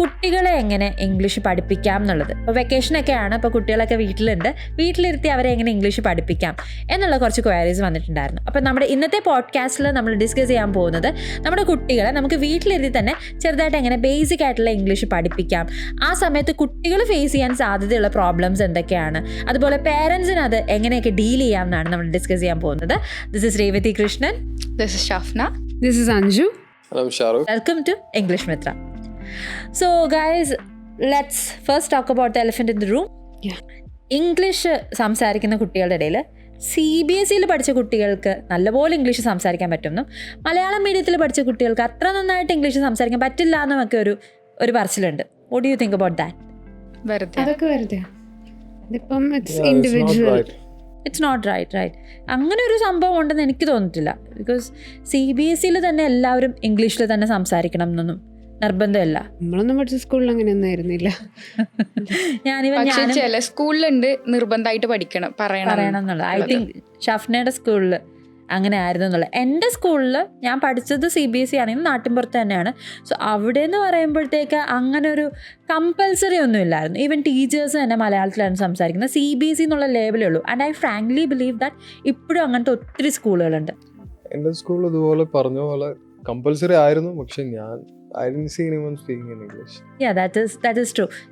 കുട്ടികളെ എങ്ങനെ ഇംഗ്ലീഷ് പഠിപ്പിക്കാം എന്നുള്ളത്. ഇപ്പോൾ വെക്കേഷനൊക്കെ ആണ് ഇപ്പോൾ കുട്ടികളൊക്കെ വീട്ടിലുണ്ട്. വീട്ടിലിരുത്തി അവരെ എങ്ങനെ ഇംഗ്ലീഷ് പഠിപ്പിക്കാം എന്നുള്ള കുറച്ച് ക്വയറീസ് വന്നിട്ടുണ്ടായിരുന്നു. അപ്പോൾ നമ്മുടെ ഇന്നത്തെ പോഡ്കാസ്റ്റിൽ നമ്മൾ ഡിസ്കസ് ചെയ്യാൻ പോകുന്നത് നമ്മുടെ കുട്ടികളെ നമുക്ക് വീട്ടിലിരുത്തി തന്നെ ചെറുതായിട്ട് എങ്ങനെ ബേസിക് ആയിട്ടുള്ള ഇംഗ്ലീഷ് പഠിപ്പിക്കാം. ആ സമയത്ത് കുട്ടികൾ ഫേസ് ചെയ്യാൻ സാധ്യതയുള്ള പ്രോബ്ലംസ് എന്തൊക്കെയാണ്? അതുപോലെ പേരൻസിന് അത് എങ്ങനെയൊക്കെ ഡീൽ ചെയ്യാം എന്നാണ് നമ്മൾ ഡിസ്കസ് ചെയ്യാൻ പോകുന്നത്. This is Revathi Krishnan this is Shafna this is Anju. Welcome to English Mitra so guys let's first talk about the elephant in the room Yeah. English സംസാരിക്കുന്ന കുട്ടികളുടെ ഇടയിൽ സി ബി എസ് സിയിൽ പഠിച്ച കുട്ടികൾക്ക് നല്ലപോലെ English സംസാരിക്കാൻ പറ്റുമെന്നും മലയാളം മീഡിയത്തിൽ പഠിച്ച കുട്ടികൾക്ക് അത്ര നന്നായിട്ട് ഇംഗ്ലീഷ് സംസാരിക്കാൻ പറ്റില്ല എന്നൊക്കെ ഒരു ഒരു പറച്ചിലുണ്ട്. What you think about that വെറുതെ. അതൊക്കെ വെറുതെ. ഇതിപ്പം it's individual not right right അങ്ങനെ ഒരു സംഭവം ഉണ്ടെന്ന് എനിക്ക് തോന്നിട്ടില്ല ബിക്കോസ് സി ബി എസ് സിയിൽ തന്നെ എല്ലാവരും ഇംഗ്ലീഷിൽ തന്നെ സംസാരിക്കണം എന്നൊന്നും നിർബന്ധമില്ല. നമ്മളൊന്നും പഠിച്ച സ്കൂളിൽ അങ്ങനെയൊന്നും ആയിരുന്നില്ല. ഞാനിവൻ ഞാൻ ചില സ്കൂളിലുണ്ട് നിർബന്ധമായിട്ട് പഠിക്കണം പറയണം. പറയണം എന്നുള്ളത്. ഐ തിങ്ക് ഷഫ്നയുടെ സ്കൂളിൽ അങ്ങനെ ആയിരുന്നു എന്നുള്ളത്. എന്റെ സ്കൂളിൽ ഞാൻ പഠിച്ചത് സി ബി എസ് സി ആണെങ്കിൽ നാട്ടിൻപുറത്ത് തന്നെയാണ്. സോ അവിടെ എന്ന് പറയുമ്പോഴത്തേക്ക് അങ്ങനെ ഒരു കമ്പൽസറി ഒന്നും ഇല്ലായിരുന്നു. ഈവൻ ടീച്ചേഴ്സ് തന്നെ മലയാളത്തിലാണ് സംസാരിക്കുന്നത്. സി ബി എസ് സി എന്നുള്ള ലേബലേ ഉള്ളൂ. And I frankly believe that ഇപ്പോഴും അങ്ങനത്തെ ഒത്തിരി സ്കൂളുകളുണ്ട് എന്റെ സ്കൂളിൽ ഇതുപോലെ പറഞ്ഞ പോലെ കമ്പൽസറി ആയിരുന്നു പക്ഷെ ഞാൻ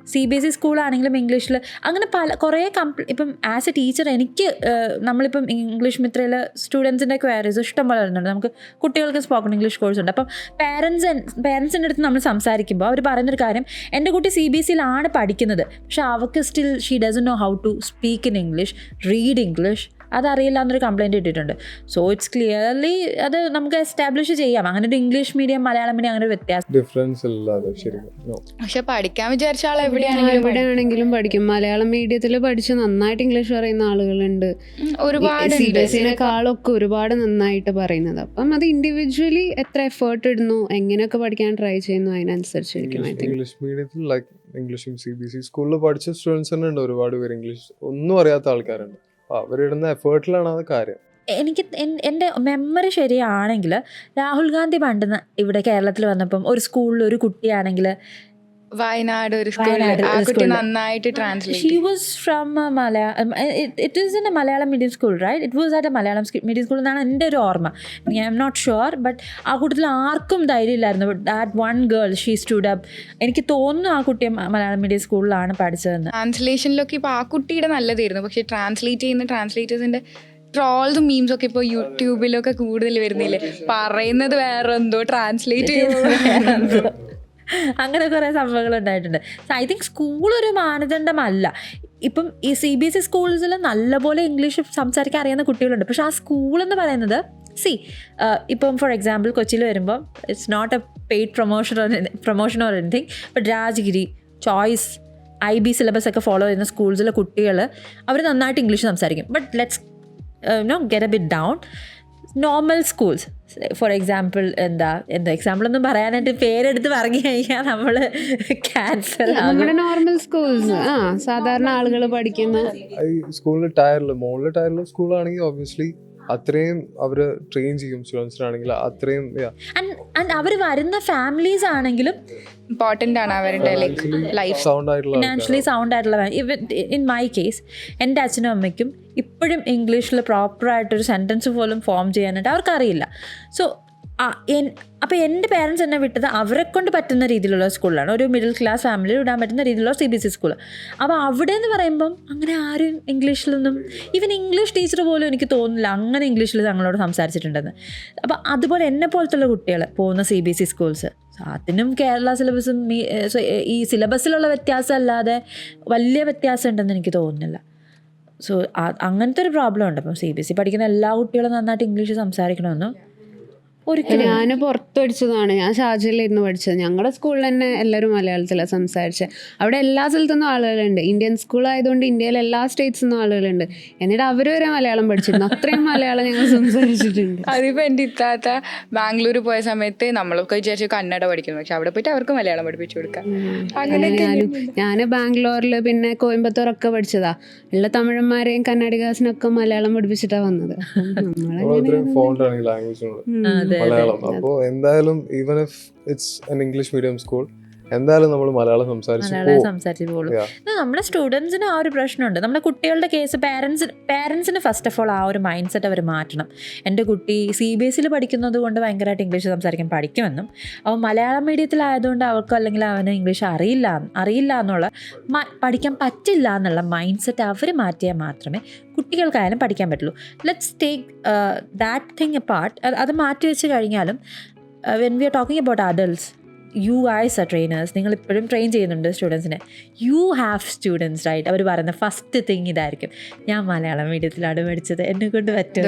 സീ ബി എസ് ഇ സ്കൂളാണെങ്കിലും ഇംഗ്ലീഷിൽ അങ്ങനെ പല കുറേ കംപ്ലീ ഇപ്പം ആസ് എ ടീച്ചർ എനിക്ക് നമ്മളിപ്പം ഇംഗ്ലീഷ് മിത്രയിലെ സ്റ്റുഡൻസിന്റെ ക്വയറീസ് ഇഷ്ടം പോലെ വരുന്നുണ്ട്. നമുക്ക് കുട്ടികൾക്ക് സ്പോക്കൺ ഇംഗ്ലീഷ് കോഴ്സ് ഉണ്ട്. അപ്പം പേരൻസ് പേരൻസിന്റെ അടുത്ത് നമ്മൾ സംസാരിക്കുമ്പോൾ അവർ പറയുന്നൊരു കാര്യം എന്റെ കുട്ടി സി ബി എസ് സിയിലാണ് പഠിക്കുന്നത്. പക്ഷെ അവർക്ക് still she doesn't know how to speak in English read English അതറിയില്ല എന്നൊരു കംപ്ലയിന്റ് ഇട്ടിട്ടുണ്ട്. സോ ഇറ്റ്സ് ക്ലിയർലി അത് നമുക്ക് എസ്റ്റാബ്ലിഷ് ചെയ്യാം. അങ്ങനെ ഒരു ഇംഗ്ലീഷ് മീഡിയം മലയാളം മീഡിയം അങ്ങനെ ഒരു വ്യത്യാസം. ഡിഫറൻസ്. പക്ഷെ പഠിക്കാൻ വിചാരിച്ച ആൾ എവിടെയാണെങ്കിലും എവിടെയാണെങ്കിലും പഠിക്കും. മലയാളം മീഡിയത്തിൽ പഠിച്ച് നന്നായിട്ട് ഇംഗ്ലീഷ് പറയുന്ന ആളുകളുണ്ട്. ഒരുപാട് സി ബി എസ് സിനെക്കാളൊക്കെ ഒരുപാട് നന്നായിട്ട് പറയുന്നത്. അപ്പം അത് ഇൻഡിവിജ്വലി എത്ര എഫേർട്ട് ഇടുന്നു എങ്ങനെയൊക്കെ പഠിക്കാൻ ട്രൈ ചെയ്യുന്നു അതിനനുസരിച്ചിരിക്കും ഐ ഇംഗ്ലീഷ് മീഡിയത്തിൽ ലൈക്ക് ഇംഗ്ലീഷും സി ബി എസ് സി സ്കൂളിൽ പഠിച്ച സ്റ്റുഡൻസ് തന്നെ ഉണ്ട് ഒരുപാട് പേര്. ഇംഗ്ലീഷ് ഒന്നും അറിയാത്ത ആൾക്കാരുണ്ട്. അവരിടുന്ന എഫേർട്ടിലാണ് അത് കാര്യം. എനിക്ക് എന്റെ മെമ്മറി ശരിയാണെങ്കിൽ രാഹുൽ ഗാന്ധി പണ്ട് ഇവിടെ കേരളത്തിൽ വന്നപ്പം ഒരു സ്കൂളിൽ ഒരു കുട്ടിയാണെങ്കിൽ വയനാട് ഒരു സ്കൂളിൽ. നന്നായിട്ട് she translate was from Malayalam it is in a Malayalam medium school right it was at a Malayalam medium school എന്നാണ് എന്റെ ഒരു ഓർമ്മ. I am not sure but ആ കൂട്ടത്തിൽ ആർക്കും ധൈര്യമില്ലായിരുന്നു but that one girl she stood up എനിക്ക് തോന്നുന്നു ആ കുട്ടി മലയാളം മീഡിയം സ്കൂളിലാണ് പഠിച്ചതെന്ന്. ട്രാൻസ്ലേഷനിലൊക്കെ ഇപ്പോൾ ആ കുട്ടിയുടെ നല്ലതായിരുന്നു. പക്ഷേ ട്രാൻസ്ലേറ്റ് ചെയ്യുന്ന ട്രാൻസ്ലേറ്റേഴ്സിന്റെ ട്രോൾസും മീംസ് ഒക്കെ ഇപ്പോൾ യൂട്യൂബിലൊക്കെ കൂടുതൽ വരുന്നില്ലേ? പറയുന്നത് വേറെ എന്തോ ട്രാൻസ്ലേറ്റ് ചെയ്യുന്നത് അങ്ങനെ കുറേ സംഭവങ്ങൾ ഉണ്ടായിട്ടുണ്ട്. ഐ തിങ്ക് സ്കൂൾ ഒരു മാനദണ്ഡമല്ല. ഇപ്പം ഈ സി ബി എസ് ഇ സ്കൂൾസിൽ നല്ലപോലെ ഇംഗ്ലീഷ് സംസാരിക്കാൻ അറിയുന്ന കുട്ടികളുണ്ട്. പക്ഷേ ആ സ്കൂൾ എന്ന് പറയുന്നത് സി ഇപ്പം ഫോർ എക്സാമ്പിൾ കൊച്ചിയിൽ വരുമ്പോൾ it's not a paid promotion or promotion or anything but Rajagiri choice I B syllabus ഒക്കെ ഫോളോ ചെയ്യുന്ന സ്കൂൾസിലെ കുട്ടികൾ അവർ നന്നായിട്ട് ഇംഗ്ലീഷ് സംസാരിക്കും. But let's no get a bit down normal schools for example എന്താ എന്താ എക്സാമ്പിൾ ഒന്നും പറയാനായിട്ട് പേരെടുത്ത് പറഞ്ഞു കഴിഞ്ഞാൽ നമ്മൾ ക്യാൻസർ നമ്മുടെ നോർമൽ സ്കൂൾസ് ആ സാധാരണ ആളുകൾ പഠിക്കുന്ന സ്കൂളിൽ ടയറിൽ മുകളിൽ ടയറിൽ സ്കൂളാണെങ്കിൽ ഒബ്വിയസ്ലി അത്രയും അവർ ട്രെയിൻ ചെയ്യും സ്റ്റുഡൻസിനാണെങ്കിൽ അത്രയും ആൻഡ് അവർ വരുന്ന ഫാമിലീസ് ആണെങ്കിലും ഇമ്പോർട്ടന്റ് ആണ് അവരുടെ ലൈക്ക് ലൈഫ് സൗണ്ട് ആയിട്ടുള്ള ഫിനാൻഷ്യലി സൗണ്ട് ആയിട്ടുള്ള ഇവൻ ഇൻ മൈ കേസ് എന്റെ അച്ഛനും അമ്മയ്ക്കും ഇപ്പോഴും ഇംഗ്ലീഷിൽ പ്രോപ്പറായിട്ടൊരു സെന്റൻസ് പോലും ഫോം ചെയ്യാനായിട്ട് അവർക്കറിയില്ല. സോ അപ്പോൾ എന്റെ പേരൻസ് എന്നെ വിട്ടത് അവരെ കൊണ്ട് പറ്റുന്ന രീതിയിലുള്ള സ്കൂളിലാണ്. ഒരു മിഡിൽ ക്ലാസ് ഫാമിലിയിൽ വിടാൻ പറ്റുന്ന രീതിയിലുള്ള C B S E school അപ്പോൾ അവിടെ എന്ന് പറയുമ്പം അങ്ങനെ ആരും ഇംഗ്ലീഷിലൊന്നും ഈവൻ ഇംഗ്ലീഷ് ടീച്ചർ പോലും എനിക്ക് തോന്നുന്നില്ല അങ്ങനെ ഇംഗ്ലീഷിൽ തങ്ങളോട് സംസാരിച്ചിട്ടുണ്ടെന്ന്. അപ്പോൾ അതുപോലെ എന്നെ പോലത്തുള്ള കുട്ടികൾ പോകുന്ന C B S E schools അതിനും കേരള സിലബസും ഈ- സിലബസിലുള്ള വ്യത്യാസം അല്ലാതെ വലിയ വ്യത്യാസം ഉണ്ടെന്ന് എനിക്ക് തോന്നുന്നില്ല. സോ അങ്ങനത്തെ ഒരു പ്രോബ്ലം ഉണ്ട്. അപ്പം സി ബി എസ് ഇ പഠിക്കുന്ന എല്ലാ കുട്ടികളും നന്നായിട്ട് ഇംഗ്ലീഷ് സംസാരിക്കണമെന്നും ഒരിക്കലും ഞാൻ പുറത്ത് പഠിച്ചതാണ് ഞാൻ ഷാർജയിലായിരുന്നു പഠിച്ചത്. ഞങ്ങളുടെ സ്കൂളിൽ തന്നെ എല്ലാവരും മലയാളത്തിലാണ് സംസാരിച്ചത് അവിടെ എല്ലാ സ്ഥലത്തുനിന്നും ആളുകളുണ്ട്. ഇന്ത്യൻ സ്കൂൾ ആയതുകൊണ്ട് ഇന്ത്യയിലെ എല്ലാ സ്റ്റേറ്റ്സ് നിന്നും ആളുകളുണ്ട്. എന്നിട്ട് അവർ വരെ മലയാളം പഠിച്ചിരുന്നു. അത്രയും മലയാളം ഞങ്ങൾ സംസാരിച്ചിട്ടുണ്ട്. അതിപ്പോ എന്റെ ഇത്താത്ത ബാംഗ്ലൂർ പോയ സമയത്ത് നമ്മളൊക്കെ വിചാരിച്ചു കന്നഡ പഠിക്കുന്നു. പക്ഷെ അവിടെ പോയിട്ട് അവർക്ക് മലയാളം പഠിപ്പിച്ചു കൊടുക്കാം. അങ്ങനെ ഞാനും ഞാൻ ബാംഗ്ലൂരിൽ പിന്നെ കോയമ്പത്തൂരൊക്കെ പഠിച്ചതാ. ഉള്ള തമിഴന്മാരെയും കന്നഡികാസിനൊക്കെ മലയാളം പഠിപ്പിച്ചിട്ടാ വന്നത്. നമ്മളങ്ങനെ മലയാളം. അപ്പോ എന്തായാലും even if it's an English medium school എന്തായാലും നമ്മൾ മലയാളം സംസാരിച്ചു പോകുള്ളൂ നമ്മുടെ സ്റ്റുഡൻസിന് ആ ഒരു പ്രശ്നമുണ്ട്. നമ്മുടെ കുട്ടികളുടെ കേസ് പാരൻസ് പാരൻസിന് ഫസ്റ്റ് ഓഫ് ഓൾ ആ ഒരു മൈൻഡ് സെറ്റ് അവർ മാറ്റണം. എന്റെ കുട്ടി സി ബി എസ് സിയിൽ പഠിക്കുന്നത് കൊണ്ട് ഭയങ്കരമായിട്ട് ഇംഗ്ലീഷ് സംസാരിക്കാൻ പഠിക്കുമെന്നും അവൻ മലയാളം മീഡിയത്തിലായതുകൊണ്ട് അവർക്ക് അല്ലെങ്കിൽ അവന് ഇംഗ്ലീഷ് അറിയില്ല അറിയില്ല എന്നുള്ള പഠിക്കാൻ പറ്റില്ല എന്നുള്ള മൈൻഡ് സെറ്റ് അവർ മാറ്റിയാൽ മാത്രമേ കുട്ടികൾക്കായാലും പഠിക്കാൻ പറ്റുള്ളൂ. Let's take that thing apart അത് മാറ്റി വെച്ച് കഴിഞ്ഞാലും when we are talking about adults you as ah trainers നിങ്ങൾ ഇപ്പോഴും ട്രെയിൻ ചെയ്യുന്നുണ്ട് സ്റ്റുഡൻസിനെ യു ഹാവ് സ്റ്റുഡൻസ് റൈറ്റ് അവർ പറയുന്ന ഫസ്റ്റ് തിങ് ഇതായിരിക്കും. ഞാൻ മലയാളം മീഡിയത്തിലാണ് പഠിച്ചത്. എന്നെ കൊണ്ട് പറ്റും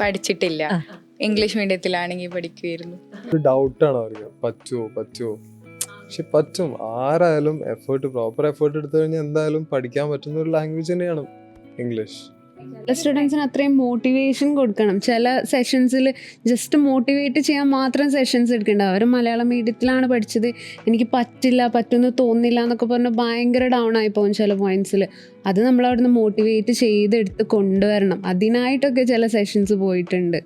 പഠിച്ചിട്ടില്ല. ഇംഗ്ലീഷ് മീഡിയത്തിലാണെങ്കിൽ പഠിക്കുമായിരുന്നു ഡൗട്ടാണ് അവർക്ക്. പറ്റുമോ പറ്റുമോ പക്ഷെ പറ്റും. ആരായാലും എഫേർട്ട് പ്രോപ്പർ എഫേർട്ട് എടുത്തു കഴിഞ്ഞാൽ എന്തായാലും പഠിക്കാൻ പറ്റുന്ന ഒരു ലാംഗ്വേജ് തന്നെയാണ് ഇംഗ്ലീഷ് സ്റ്റുഡൻസിന് അത്രയും മോട്ടിവേഷൻ കൊടുക്കണം. ചില സെഷൻസിൽ ജസ്റ്റ് മോട്ടിവേറ്റ് ചെയ്യാൻ മാത്രം സെഷൻസ് എടുക്കേണ്ട. അവർ മലയാളം മീഡിയത്തിലാണ് പഠിച്ചത്. എനിക്ക് പറ്റില്ല പറ്റുമെന്ന് തോന്നില്ല എന്നൊക്കെ പറഞ്ഞ് ഭയങ്കര ഡൗൺ ആയി പോകും ചില പോയിന്റ്സിൽ അത് നമ്മൾ അവിടുന്ന് മോട്ടിവേറ്റ് ചെയ്തെടുത്ത് കൊണ്ടുവരണം. അതിനായിട്ടൊക്കെ ചില സെഷൻസ് പോയിട്ടുണ്ട്.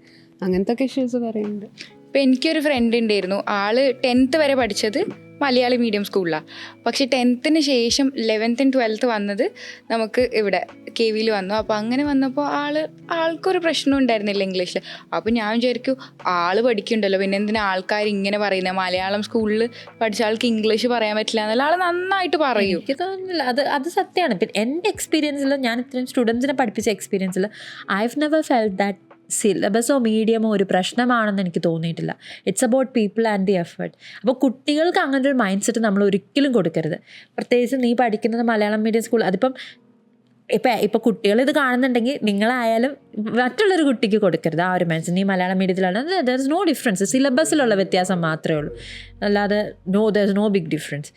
അങ്ങനത്തെ ഒക്കെ ഇഷ്യൂസ് പറയുന്നുണ്ട്. ഇപ്പം എനിക്കൊരു ഫ്രണ്ട് ഉണ്ടായിരുന്നു. ആൾ ടെൻത്ത് വരെ പഠിച്ചത് മലയാളി മീഡിയം സ്കൂളിലാണ് പക്ഷെ ടെൻത്തിന് ശേഷം ലെവൻത്തും ട്വൽത്ത് വന്നത് നമുക്ക് ഇവിടെ കെ വിയിൽ വന്നു. അപ്പോൾ അങ്ങനെ വന്നപ്പോൾ ആൾ ആൾക്കൊരു പ്രശ്നം ഉണ്ടായിരുന്നില്ല ഇംഗ്ലീഷിൽ അപ്പോൾ ഞാൻ വിചാരിക്കും ആൾ പഠിക്കുന്നുണ്ടല്ലോ. പിന്നെ എന്തിനാ ആൾക്കാർ ഇങ്ങനെ പറയുന്നത് മലയാളം സ്കൂളിൽ പഠിച്ച ആൾക്ക് ഇംഗ്ലീഷ് പറയാൻ പറ്റില്ല എന്നല്ല. ആൾ നന്നായിട്ട് പറയും. എനിക്ക് തോന്നുന്നില്ല. അത് അത് സത്യമാണ് പിന്നെ എന്റെ എക്സ്പീരിയൻസിൽ ഞാൻ ഇത്രയും സ്റ്റുഡൻസിനെ പഠിപ്പിച്ച എക്സ്പീരിയൻസിൽ I have never felt that സിലബസോ മീഡിയമോ ഒരു പ്രശ്നമാണെന്ന് എനിക്ക് തോന്നിയിട്ടില്ല. It's about people and the effort അപ്പോൾ കുട്ടികൾക്ക് അങ്ങനെ ഒരു മൈൻഡ് സെറ്റ് നമ്മൾ ഒരിക്കലും കൊടുക്കരുത്. പ്രത്യേകിച്ച് നീ പഠിക്കുന്നത് മലയാളം മീഡിയം സ്കൂൾ അതിപ്പം ഇപ്പം ഇപ്പം കുട്ടികൾ ഇത് കാണുന്നുണ്ടെങ്കിൽ നിങ്ങളായാലും മറ്റുള്ളൊരു കുട്ടിക്ക് കൊടുക്കരുത്. ആ ഒരു മൈൻഡ് നീ മലയാളം മീഡിയത്തിലാണ് ദർ ഇസ് നോ ഡിഫറൻസ് സിലബസിലുള്ള വ്യത്യാസം മാത്രമേ ഉള്ളൂ. അല്ലാതെ no there is no big difference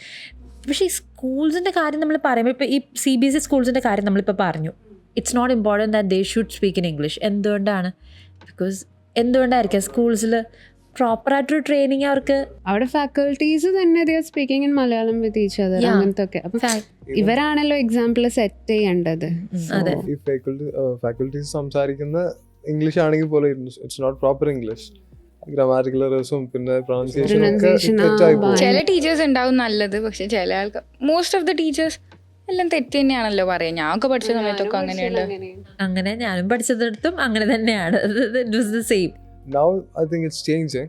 പക്ഷേ ഈ സ്കൂൾസിന്റെ കാര്യം നമ്മൾ പറയുമ്പോൾ ഇപ്പോൾ ഈ സി ബി എസ് ഇ സ്കൂൾസിന്റെ കാര്യം നമ്മളിപ്പോൾ പറഞ്ഞു. It's not important that they should speak in English എന്തുകൊണ്ടാണ്? ബിക്കോസ് എന്തുകൊണ്ടായിരിക്കാം സ്കൂൾസിൽ പ്രോപ്പറായിട്ടൊരു ട്രെയിനിങ് അവർക്ക്? അവിടെ ഫാക്കൽറ്റീസ് തന്നെ speaking in Malayalam with each other Yeah. അങ്ങനത്തെ ഒക്കെ ഇവരാണല്ലോ എക്സാമ്പിൾ സെറ്റ് ചെയ്യേണ്ടത്. ഫാക്കൽറ്റീസ് സംസാരിക്കുന്ന ഇംഗ്ലീഷ് ആണെങ്കിൽ പോലും it's not proper English grammatical എറേഴ്സും പിന്നെ പ്രൊണൗൺസിയേഷൻ ചില ടീച്ചേഴ്സ് ഉണ്ടാവും നല്ലത് പക്ഷെ ചില ആൾക്കാർ മോസ്റ്റ് ഓഫ് ദ ടീച്ചേഴ്സ് എല്ലാം തെറ്റ് തന്നെയാണല്ലോ പറയാം ഞാൻ ഒക്കെ പഠിച്ച സമയത്തൊക്കെ അങ്ങനെയുണ്ട്. അങ്ങനെ ഞാനും പഠിച്ചതെടുത്തും അങ്ങനെ തന്നെയാണ്. Same now I think it's change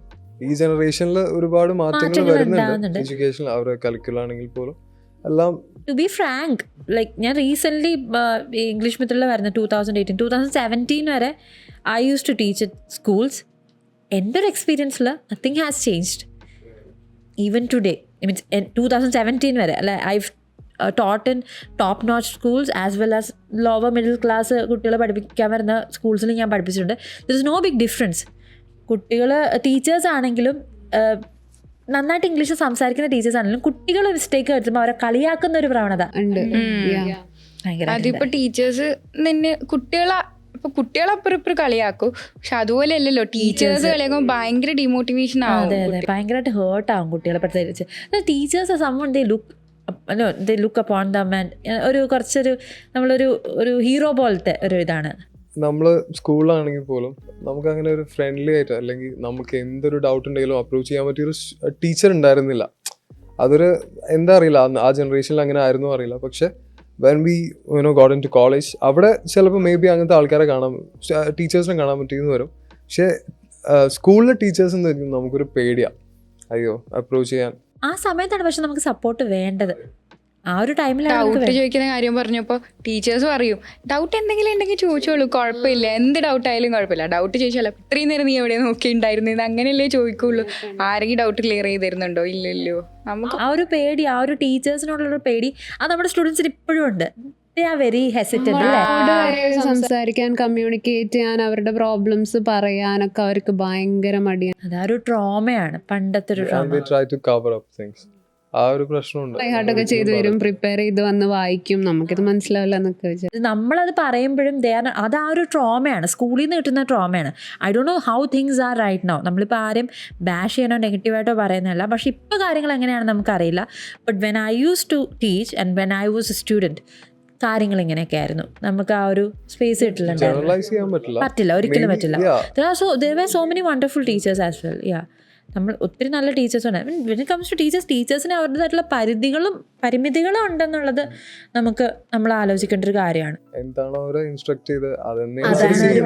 ഈ ജനറേഷനിൽ ഒരുപാട് മാറ്റങ്ങൾ വരുന്നുണ്ട്. എഡ്യൂക്കേഷൻ അവരുടെ കലിക്കുലർ ആണെങ്കിൽ പോലും. എല്ലാം ടു ബി ഫ്രാങ്ക് ലൈക്ക് ഞാൻ റീസെന്റ്ലി ഇംഗ്ലീഷ് മിത്രത്തിൽ വരുന്ന two thousand eighteen two thousand seventeen വരെ I use to teach it schools എന്റെ ഒരു എക്സ്പീരിയൻസിൽ nothing has changed even today means two thousand seventeen വരെ അല്ലെ I taught in top notch schools as well as lower middle class കുട്ടികളെ പഠിപ്പിക്കാൻ വരുന്ന സ്കൂൾസിൽ ഞാൻ പഠിപ്പിച്ചിട്ടുണ്ട്. There is no big difference കുട്ടികൾ ടീച്ചേഴ്സ് ആണെങ്കിലും നന്നായിട്ട് ഇംഗ്ലീഷ് സംസാരിക്കുന്ന ടീച്ചേഴ്സ് ആണെങ്കിലും കുട്ടികൾ മിസ്റ്റേക്ക് വരുത്തുമ്പോൾ അവരെ കളിയാക്കുന്ന ഒരു പ്രവണത. ഉണ്ട്. അതിപ്പോ ടീച്ചേഴ്സ് നിന്നെ കുട്ടികളെ ഇപ്പൊ കുട്ടികളപ്പുറം ഇപ്പുറം കളിയാക്കും. പക്ഷെ അതുപോലെ അല്ലല്ലോ ടീച്ചേഴ്സ് കളിയാക്കുമ്പോൾ ഭയങ്കര ഡിമോട്ടിവേഷൻ ആവും അതെ അതെ. ഭയങ്കരമായിട്ട് ഹേർട്ട് ആവും കുട്ടികളെ പ്രത്യേകിച്ച്. Teachers summon they look they look upon the man ഒരു കുറച്ചൊരു നമ്മളൊരു ഒരു ഹീറോ പോലത്തെ ഒരു ഇതാണ്. നമ്മൾ സ്കൂളിലാണെങ്കിൽ പോലും നമുക്ക് അങ്ങനെ ഒരു ഫ്രണ്ട്ലി ആയിട്ട് അല്ലെങ്കിൽ നമുക്ക് എന്തൊരു ഡൗട്ട് ഉണ്ടെങ്കിലും അപ്രോച്ച് ചെയ്യാൻ പറ്റിയൊരു ടീച്ചർ ഉണ്ടായിരുന്നില്ല. അതൊരു എന്താ അറിയില്ല ആ ജനറേഷനിൽ അങ്ങനെ ആയിരുന്നു അറിയില്ല. പക്ഷെ when we you know got into college അവിടെ ചിലപ്പോൾ മേ ബി അങ്ങനത്തെ ആൾക്കാരെ കാണാൻ ടീച്ചേഴ്സിനെ കാണാൻ പറ്റിയെന്ന് വരും. പക്ഷെ സ്കൂളിലെ ടീച്ചേഴ്സ് എന്ന് വെച്ചാൽ നമുക്കൊരു പേടിയാണ് അയ്യോ അപ്രോച്ച് ചെയ്യാൻ. ആ സമയത്താണ് പക്ഷെ നമുക്ക് സപ്പോർട്ട് വേണ്ടത്. ആ ഒരു ഡൗട്ട് ചോദിക്കുന്ന കാര്യം പറഞ്ഞപ്പോൾ ടീച്ചേഴ്സ് പറയും ഡൗട്ട് എന്തെങ്കിലും ഉണ്ടെങ്കിൽ ചോദിച്ചോളൂ കുഴപ്പമില്ല. എന്ത് ഡൗട്ട് ആയാലും കുഴപ്പമില്ല. ഡൗട്ട് ചോദിച്ചാലോ ഇത്രയും നേരം നീ എവിടെ ഇത് അങ്ങനെയല്ലേ ചോദിക്കുള്ളൂ. ആരെങ്കിലും ഡൗട്ട് ക്ലിയർ ചെയ്ത് തരുന്നുണ്ടോ? ഇല്ലല്ലോ. നമുക്ക് ആ ഒരു പേടി ആ ഒരു ടീച്ചേഴ്സിനോടുള്ള പേടി അത് നമ്മുടെ സ്റ്റുഡൻസിന് ഇപ്പോഴും ഉണ്ട്. വെരി സംസാരിക്കാൻ കമ്മ്യൂണിക്കേറ്റ് ചെയ്യാൻ അവരുടെ പ്രോബ്ലംസ് പറയാനൊക്കെ അവർക്ക് ഭയങ്കര മടിയാണ്. അതാ ഒരു ട്രോമയാണ് പണ്ടത്തെ ഒരു ആ ഒരു പ്രശ്നമുണ്ട്. ഹാർട്ടൊക്കെ ചെയ്ത് വരും പ്രിപ്പയർ ചെയ്ത് വന്ന് വായിക്കും. നമുക്കിത് മനസ്സിലാവില്ല എന്നൊക്കെ വെച്ചാൽ നമ്മളത് പറയുമ്പോഴും ദേ ആർ അത് ആ ഒരു ട്രോമയാണ് സ്കൂളിൽ നിന്ന് കിട്ടുന്ന ട്രോമയാണ് I do know how things are right no നമ്മളിപ്പോൾ ആരും ബാഷ് ചെയ്യാനോ നെഗറ്റീവായിട്ടോ പറയുന്നതല്ല. പക്ഷേ ഇപ്പോൾ കാര്യങ്ങൾ എങ്ങനെയാണെന്ന് നമുക്കറിയില്ല. But when I use to teach and when I was a student കാര്യങ്ങൾ ഇങ്ങനെയൊക്കെ ആയിരുന്നു നമുക്ക് ആ ഒരു സ്പേസ് കിട്ടില്ല. പറ്റില്ല. ഒരിക്കലും പറ്റില്ല. So there are so there were so many wonderful teachers as well yeah. നമ്മൾ ഒത്തിരി നല്ല ടീച്ചേഴ്സ് ഉണ്ട്. വെൻ കംസ് ടു ടീച്ചേഴ്സ് ടീച്ചേഴ്സിന് അവരുടേതായിട്ടുള്ള പരിധികളും പരിമിതികളും ഉണ്ടെന്നുള്ളത് നമുക്ക് നമ്മൾ ആലോചിക്കേണ്ട ഒരു കാര്യമാണ്. എന്താണോ അവരെ ഇൻസ്ട്രക്ട് ചെയ്ത് അതന്നെ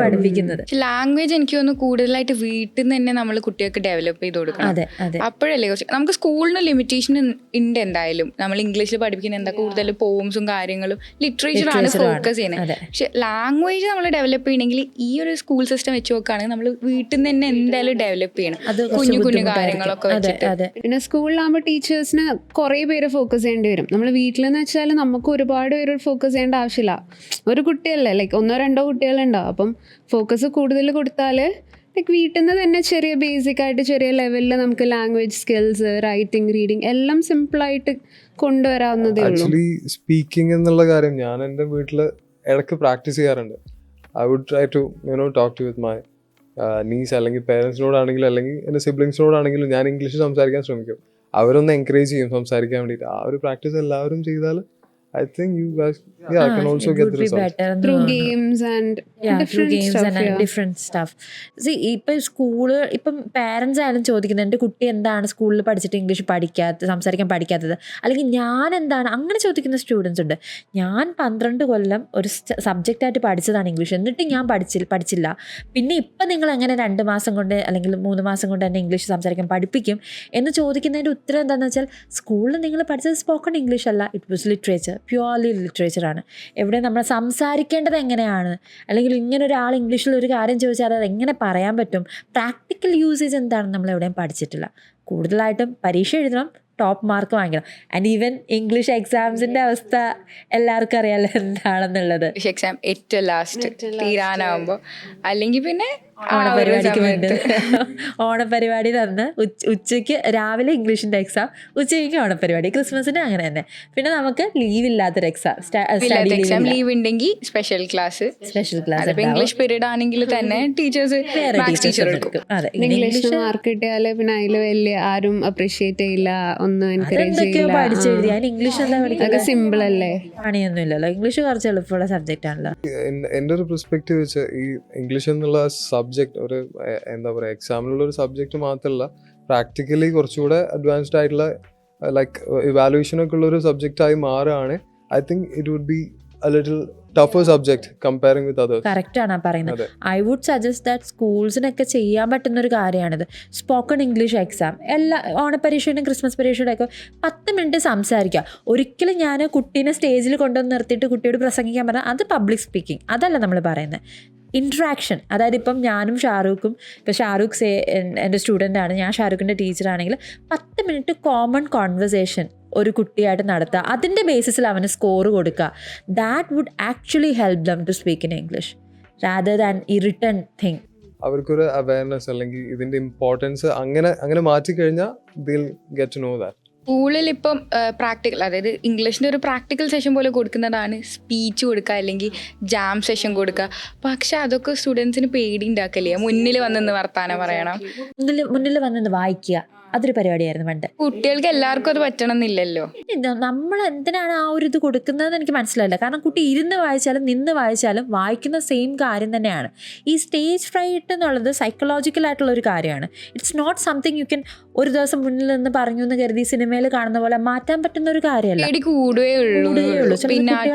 പഠിപ്പിക്കുന്നത്. ലാംഗ്വേജ് എനിക്ക് തോന്നുന്നു കൂടുതലായിട്ട് വീട്ടിൽ നിന്ന് തന്നെ നമ്മൾ കുട്ടികൾക്ക് ഡെവലപ്പ് ചെയ്ത് കൊടുക്കണം. അപ്പോഴല്ലേ കുറച്ച് നമുക്ക് സ്കൂളിന് ലിമിറ്റേഷൻ ഉണ്ട് എന്തായാലും. നമ്മൾ ഇംഗ്ലീഷിൽ പഠിപ്പിക്കുന്ന എന്താ കൂടുതൽ പോംസും കാര്യങ്ങളും ലിറ്ററേച്ചർ ആണ് ഫോക്കസ് ചെയ്യുന്നത്. പക്ഷെ ലാംഗ്വേജ് നമ്മൾ ഡെവലപ്പ് ചെയ്യണമെങ്കിൽ ഈ ഒരു സ്കൂൾ സിസ്റ്റം വെച്ച് നോക്കുകയാണെങ്കിൽ നമ്മൾ വീട്ടിൽ നിന്ന് തന്നെ എന്തായാലും ഡെവലപ്പ് ചെയ്യണം. കുഞ്ഞു കുഞ്ഞു കാര്യങ്ങളൊക്കെ വെച്ചിട്ട്. പിന്നെ സ്കൂളിലാകുമ്പോൾ ടീച്ചേഴ്സിന് കുറേ പേര് ഫോക്കസ് ചെയ്യേണ്ടി വരും. നമ്മൾ വീട്ടിലെന്ന് വെച്ചാൽ നമുക്ക് ഒരുപാട് പേര് ഫോക്കസ് ചെയ്യേണ്ട ആവശ്യമില്ല. ഒരു കുട്ടിയല്ലേ? ലൈക്ക് ഒന്നോ രണ്ടോ കുട്ടികളുണ്ടാവും അപ്പം ഫോക്കസ് കൂടുതൽ കൊടുത്താൽ ലൈക്ക് വീട്ടിൽ നിന്ന് തന്നെ ചെറിയ ബേസിക് ആയിട്ട് ചെറിയ ലെവലിൽ നമുക്ക് ലാംഗ്വേജ് സ്കിൽസ് റൈറ്റിംഗ് റീഡിങ് എല്ലാം സിമ്പിളായിട്ട് കൊണ്ടുവരാവുന്നതേ ആക്ച്വലി സ്പീക്കിംഗ് എന്നുള്ള കാര്യം ഞാൻ എന്റെ വീട്ടിൽ ഇടയ്ക്ക് പ്രാക്ടീസ് ചെയ്യാറുണ്ട്. I would try to you know talk to with my nieces അല്ലെങ്കിൽ പേരൻസിനോടാണെങ്കിലും അല്ലെങ്കിൽ എന്റെ സിബ്ലിങ്സിനോടാണെങ്കിലും ഞാൻ ഇംഗ്ലീഷ് സംസാരിക്കാൻ ശ്രമിക്കും. അവരൊന്ന് എൻകറേജ് ചെയ്യും സംസാരിക്കാൻ വേണ്ടിയിട്ട്. ആ ഒരു പ്രാക്ടീസ് എല്ലാവരും ചെയ്താൽ I think you through I can also get result games stuff, and yeah. different stuff. See, ഇപ്പം സ്കൂൾ ഇപ്പം പാരൻസ് ആയാലും ചോദിക്കുന്നത് എന്റെ കുട്ടി എന്താണ് സ്കൂളിൽ പഠിച്ചിട്ട് ഇംഗ്ലീഷ് പഠിക്കാത്ത സംസാരിക്കാൻ പഠിക്കാത്തത്? അല്ലെങ്കിൽ ഞാൻ എന്താണ്? അങ്ങനെ ചോദിക്കുന്ന സ്റ്റുഡൻസ് ഉണ്ട്. ഞാൻ പന്ത്രണ്ട് കൊല്ലം ഒരു സബ്ജക്റ്റായിട്ട് പഠിച്ചതാണ് ഇംഗ്ലീഷ് എന്നിട്ട് ഞാൻ പഠിച്ചില്ല പഠിച്ചില്ല. പിന്നെ ഇപ്പം നിങ്ങൾ എങ്ങനെ രണ്ട് മാസം കൊണ്ട് അല്ലെങ്കിൽ മൂന്ന് മാസം കൊണ്ട് തന്നെ ഇംഗ്ലീഷ് സംസാരിക്കാൻ പഠിപ്പിക്കും എന്ന് ചോദിക്കുന്നതിന്റെ ഉത്തരം എന്താണെന്ന് വെച്ചാൽ സ്കൂളിൽ നിങ്ങൾ പഠിച്ചത് സ്പോക്കൺ ഇംഗ്ലീഷ് അല്ല. ഇറ്റ് വാസ് ലിറ്ററേച്ചർ പ്യുവർലി ലിറ്ററേച്ചറാണ് എവിടെ നമ്മൾ സംസാരിക്കേണ്ടത് എങ്ങനെയാണ്? അല്ലെങ്കിൽ ഇങ്ങനെ ഒരാൾ ഇംഗ്ലീഷിൽ ഒരു കാര്യം ചോദിച്ചാൽ അത് എങ്ങനെ പറയാൻ പറ്റും? പ്രാക്ടിക്കൽ യൂസേജ് എന്താണെന്ന് നമ്മൾ എവിടെയും പഠിച്ചിട്ടില്ല. കൂടുതലായിട്ടും പരീക്ഷ എഴുതണം ടോപ്പ് മാർക്ക് വാങ്ങിക്കണം. ആൻഡ് ഈവൻ ഇംഗ്ലീഷ് എക്സാംസിന്റെ അവസ്ഥ എല്ലാവർക്കും അറിയാലോ എന്താണെന്നുള്ളത്. എക്സാം ഏറ്റവും ലാസ്റ്റ് തീരാനാവുമ്പോൾ. അല്ലെങ്കിൽ പിന്നെ ഓണപരിപാടിക്ക് വേണ്ടി. ഓണപരിപാടി തന്ന് ഉച്ചയ്ക്ക് രാവിലെ ഇംഗ്ലീഷിന്റെ എക്സാം ഉച്ചയ്ക്ക് ഓണപരിപാടി ക്രിസ്മസിന് അങ്ങനെ തന്നെ. പിന്നെ നമുക്ക് ലീവ് ഇല്ലാത്തൊരു എക്സാം സ്റ്റഡി എക്സാം ലീവ് ഉണ്ടെങ്കിൽ special class special class English period ആണെങ്കിൽ തന്നെ ടീച്ചേഴ്സ് ടീച്ചർ എടുക്കും. അതെ ഇംഗ്ലീഷ് മാർക്ക് കിട്ടിയാൽ പിന്നെ അതിൽ വലിയ ആരും അപ്രീഷിയേറ്റ് ചെയ്യില്ല ഒന്നും എൻകറേജ് ചെയ്യില്ല. ഇംഗ്ലീഷ് എന്താ സിമ്പിൾ അല്ലേ പണിയൊന്നും ഇല്ലല്ലോ ഇംഗ്ലീഷ് കുറച്ച് എളുപ്പമുള്ള സബ്ജക്റ്റ് ആണല്ലോ. എന്റെ ഒരു പെർസ്പെക്റ്റീവ് വെച്ചാൽ ഈ ഇംഗ്ലീഷ് എന്നുള്ള സബ്ജക്റ്റ് ഒരു എന്താ പറയുക എക്സാമിനുള്ള ഒരു സബ്ജക്റ്റ് മാത്രമല്ല പ്രാക്ടിക്കലി കുറച്ചുകൂടെ അഡ്വാൻസ്ഡ് ആയിട്ടുള്ള ലൈക്ക് ഇവാലുവേഷനൊക്കെ ഉള്ള ഒരു സബ്ജക്റ്റായി മാറുകയാണ്. I think it would be subject comparing with others correct ആണ് പറയുന്നത്. ഐ വുഡ് സജസ്റ്റ് ദാറ്റ് സ്കൂൾസിനൊക്കെ ചെയ്യാൻ പറ്റുന്ന ഒരു കാര്യമാണിത്. സ്പോക്കൺ ഇംഗ്ലീഷ് എക്സാം എല്ലാ ഓണപരീക്ഷയുടെയും ക്രിസ്മസ് പരീക്ഷയുടെ ഒക്കെ പത്ത് മിനിറ്റ് സംസാരിക്കുക. ഒരിക്കലും ഞാൻ കുട്ടീനെ സ്റ്റേജിൽ കൊണ്ടുവന്ന് നിർത്തിയിട്ട് കുട്ടിയോട് പ്രസംഗിക്കാൻ പറഞ്ഞാൽ അത് പബ്ലിക് സ്പീക്കിംഗ് അതല്ല നമ്മൾ പറയുന്നത്. ഇൻട്രാക്ഷൻ അതായത് ഇപ്പം ഞാനും ഷാറൂഖും ഇപ്പോൾ ഷാറൂഖ് സേ എന്റെ സ്റ്റുഡന്റ് ആണ് ഞാൻ ഷാറൂഖിന്റെ ടീച്ചറാണെങ്കിൽ പത്ത് മിനിറ്റ് കോമൺ കോൺവെർസേഷൻ ഒരു കുട്ടിയായിട്ട് നടത്തുക. അതിന്റെ ബേസിസിൽ അവന് സ്കോർ കൊടുക്കുക. That would actually help them to speak in English rather than ഈ റിട്ടേൺ തിങ് അവർക്കൊരു അവയർനെസ് അല്ലെങ്കിൽ ഇതിന്റെ ഇമ്പോർട്ടൻസ് അങ്ങനെ അങ്ങനെ മാറ്റിക്കഴിഞ്ഞാൽ ദിൽ ഗെറ്റ് നോ ദാറ്റ് സ്കൂളിൽ ഇപ്പം പ്രാക്ടിക്കൽ അതായത് ഇംഗ്ലീഷിന്റെ ഒരു പ്രാക്ടിക്കൽ സെഷൻ പോലെ കൊടുക്കുന്നതാണ്. സ്പീച്ച് കൊടുക്കുക അല്ലെങ്കിൽ ജാം സെഷൻ കൊടുക്കുക പക്ഷെ അതൊക്കെ സ്റ്റുഡൻസിന് പേടി ഉണ്ടാക്കല്ലേ മുന്നിൽ വന്നെന്ന് വർത്താനം പറയണം. മുന്നിൽ മുന്നിൽ വന്നത് വായിക്കുക. അതൊരു പരിപാടിയായിരുന്നു പണ്ട്. കുട്ടികൾക്ക് എല്ലാവർക്കും അത് പറ്റണം എന്നില്ലല്ലോ നമ്മൾ എന്തിനാണ് ആ ഒരു ഇത് കൊടുക്കുന്നതെന്ന് എനിക്ക് മനസ്സിലായില്ല. കാരണം കുട്ടി ഇരുന്ന് വായിച്ചാലും നിന്ന് വായിച്ചാലും വായിക്കുന്ന സെയിം കാര്യം തന്നെയാണ്. ഈ സ്റ്റേജ് ഫ്രൈറ്റ് എന്നുള്ളത് സൈക്കോളജിക്കൽ ആയിട്ടുള്ള ഒരു കാര്യമാണ്. It's not something you can ഒരു ദിവസം മുന്നിൽ നിന്ന് പറഞ്ഞു എന്ന് കരുതി സിനിമയിൽ കാണുന്ന പോലെ മാറ്റാൻ പറ്റുന്ന ഒരു കാര്യമല്ല.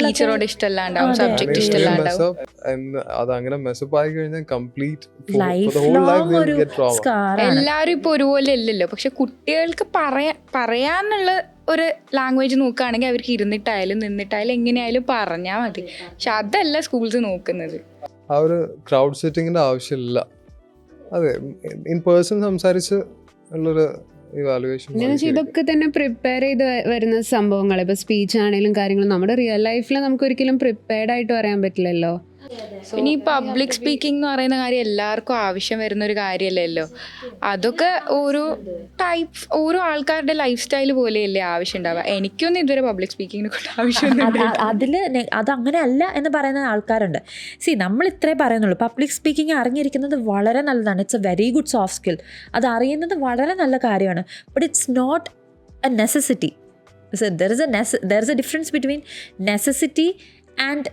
ടീച്ചറോട് ഇഷ്ടമല്ലാണ്ടാവും. സബ്ജക്ട് ഇഷ്ടമല്ലാണ്ടാവും കഴിഞ്ഞാൽ കംപ്ലീറ്റ് ലൈഫ് ലോങ് ഒരു സ്കാറാണ് എല്ലാവരും ഇപ്പൊ ഒരുപോലെ അല്ലല്ലോ. പക്ഷെ കുട്ടികൾക്ക് പറയാ പറയാനുള്ള ഒരു ലാംഗ്വേജ് നോക്കുകയാണെങ്കിൽ അവർക്ക് ഇരുന്നിട്ടായാലും നിന്നിട്ടായാലും എങ്ങനെയായാലും പറഞ്ഞാൽ മതി. പക്ഷെ അതല്ല സ്കൂൾസ് നോക്കുന്നത്. ആ ഒരു ക്രൗഡ് സെറ്റിങ്ങിന്റെ ആവശ്യമില്ല. അതെ ഇൻ പേഴ്സൺ സംസാരിച്ച് ഉള്ളൊരു ഇതൊക്കെ തന്നെ പ്രിപ്പയർ ചെയ്ത് വരുന്ന സംഭവങ്ങൾ ഇപ്പൊ സ്പീച്ച് ആണെങ്കിലും കാര്യങ്ങളും നമ്മുടെ റിയൽ ലൈഫിൽ നമുക്ക് ഒരിക്കലും പ്രിപ്പയർഡ് ആയിട്ട് പറയാൻ പറ്റില്ലല്ലോ. പിന്നെ ഈ പബ്ലിക് സ്പീക്കിംഗ് എന്ന് പറയുന്ന കാര്യം എല്ലാവർക്കും ആവശ്യം വരുന്ന ഒരു കാര്യമല്ലല്ലോ. അതൊക്കെ ഓരോ ടൈപ്പ് ഓരോ ആൾക്കാരുടെ ലൈഫ് സ്റ്റൈൽ പോലെയല്ലേ ആവശ്യം ഉണ്ടാവുക. എനിക്കൊന്നും ഇതുവരെ പബ്ലിക് സ്പീക്കിങ്ങിനെ കൊണ്ട് ആവശ്യമൊന്നും അതിൽ അത് അങ്ങനെ അല്ല എന്ന് പറയുന്ന ആൾക്കാരുണ്ട്. സി നമ്മൾ ഇത്രേ പറയുന്നുള്ളൂ. പബ്ലിക് സ്പീക്കിംഗ് അറിഞ്ഞിരിക്കുന്നത് വളരെ നല്ലതാണ്. It's a very good soft skill അത് അറിയുന്നത് വളരെ നല്ല കാര്യമാണ്. But it's not a necessity there is a ness there is a difference between necessity and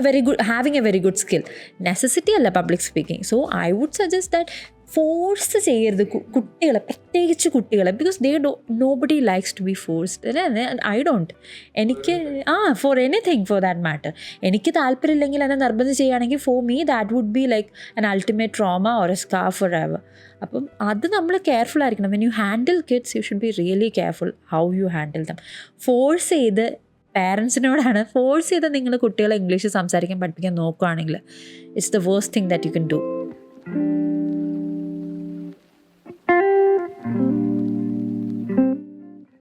very good having a very good skill necessity അല്ല public speaking so I would suggest that force ചെയ്യരുത് കുട്ടികളെ പ്രത്യേകിച്ച് കുട്ടികളെ because they do nobody likes to be forced I don't എനിക്ക് ആ for anything for that matter എനിക്ക് താല്പര്യമില്ലെങ്കിൽ എന്നെ നിർബന്ധം ചെയ്യുകയാണെങ്കിൽ for me that would be like an ultimate trauma or a a for forever. അപ്പം അത് നമ്മൾ കെയർഫുൾ ആയിരിക്കണം. When you handle kids you should be really careful how you handle them force ചെയ്ത് പേരൻസിനോടാണ് ഫോഴ്സ് ചെയ്ത് നിങ്ങൾ കുട്ടികളെ ഇംഗ്ലീഷ് സംസാരിക്കാൻ പഠിപ്പിക്കാൻ നോക്കുകയാണെങ്കിൽ it's the worse thing that you can do